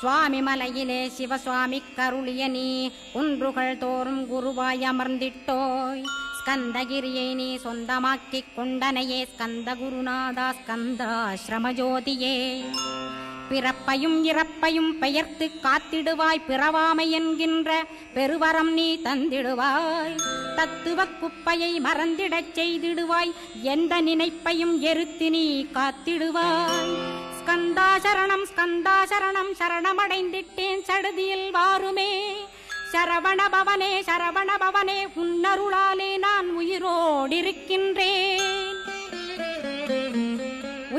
சுவாமி மலையிலே சிவசுவாமி கருளிய நீ குன்றுகள் தோறும் குருவாய் அமர்ந்திட்டோய். ஸ்கந்தகிரியை நீ சொந்தமாக்கிக் கொண்டனையே ஸ்கந்த குருநாதா ஸ்கந்தாஷ்ரமஜோதியே பிறப்பையும் இறப்பையும் பெயர்த்து காத்திடுவாய் பிறவாமை என்கின்ற பெருவரம் நீ தந்திடுவாய். தத்துவ குப்பையை மறந்திடச் செய்திடுவாய். எந்த நினைப்பையும் எருத்து நீ காத்திடுவாய். ஸ்கந்தா சரணம் ஸ்கந்தா சரணம் சரணமடைந்திட்டேன் சடுதியில் வாருமே. சரவண பவனே சரவண பவனே உன்னருளாலே நான் உயிரோடிருக்கின்றேன்.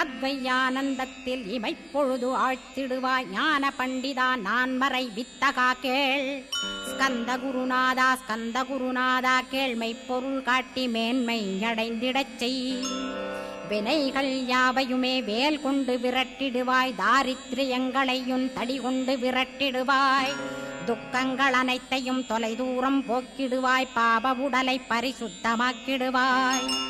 அத்வையானந்தத்தில் இமைப்பொழுது ஆழ்த்திடுவாய் ஞான பண்டிதா நான் மறை வித்தகா கேள். ஸ்கந்த குருநாதா ஸ்கந்த குருநாதா கேள்மை பொருள் காட்டி மேன்மை அடைந்திடச் செய். வினைகள் யாவையுமே வேல் கொண்டு விரட்டிடுவாய் தாரித்ரியங்களையும் தடி கொண்டு விரட்டிடுவாய். துக்கங்கள் அனைத்தையும் தொலைதூரம் போக்கிடுவாய் பாப உடலை பரிசுத்தமாக்கிடுவாய்.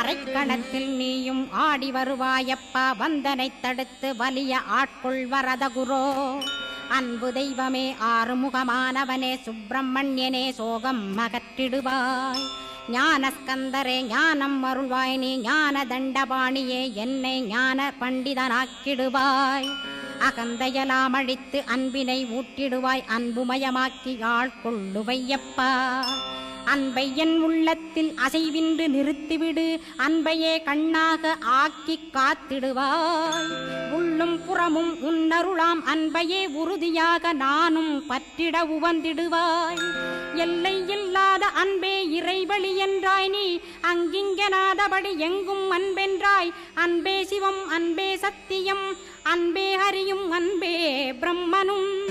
அரைக்கணத்தில் நீயும் ஆடி வருவாயப்பா. வந்தனை தடுத்து வலிய ஆட்கொள் வரதகுரோ. அன்பு தெய்வமே ஆறுமுகமானவனே சுப்பிரமணியனே சோகம் மகற்றிடுவாய் ஞானஸ்கந்தரே ஞானம் அருள்வாய் நீ ஞான தண்டபாணியே என்னை ஞான பண்டிதனாக்கிடுவாய். அகந்தையலாம் அழித்து அன்பினை ஊட்டிடுவாய். அன்புமயமாக்கி ஆள் கொள்ளுவையப்பா என் உள்ளத்தில் அசைவின்றி நிறுத்திவிடு. அன்பையே கண்ணாக ஆக்கி காத்திடுவாய். உள்ளும் புறமும் உன்னருளாம். அன்பையே உறுதியாக நானும் பற்றிட உவந்திடுவாய். எல்லை இல்லாத அன்பே இறைவழி என்றாய் நீ. அங்கிங்கனாதபடி எங்கும் அன்பென்றாய். அன்பே சிவம் அன்பே சத்தியம். அன்பே ஹரியும் அன்பே பிரம்மனும்.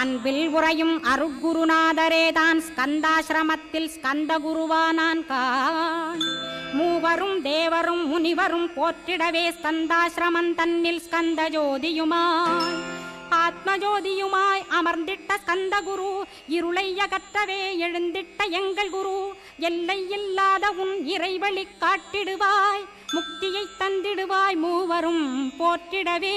அன்பில் உறையும் அருட்குருநாதரே தான் ஸ்கந்தாசிரமத்தில் ஸ்கந்த குருவானான் கான். மூவரும் தேவரும் முனிவரும் போற்றிடவே ஸ்கந்தாசிரமம் தன்னில் ஸ்கந்த ஜோதியுமாய் ஆத்மஜோதியுமாய் அமர்ந்திட்ட ஸ்கந்த குரு இருளை அகற்றவே எழுந்திட்ட எங்கள் குரு எல்லை இல்லாத உன் இறைவழி காட்டிடுவாய். முக்தியை தந்திடுவாய் மூவரும் போற்றிடவே.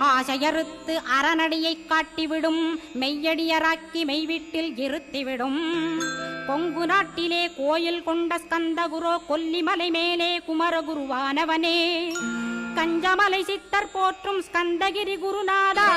ஆசையறுத்து அறநடியைக் காட்டிவிடும் மெய்யடியராக்கி மெய்வீட்டில் இருத்திவிடும். பொங்கு நாட்டிலே கோயில் கொண்ட ஸ்கந்தகுரோ கொல்லிமலை மேலே குமரகுருவானவனே. கஞ்சமலை சித்தர் போற்றும் ஸ்கந்தகிரி குருநாதா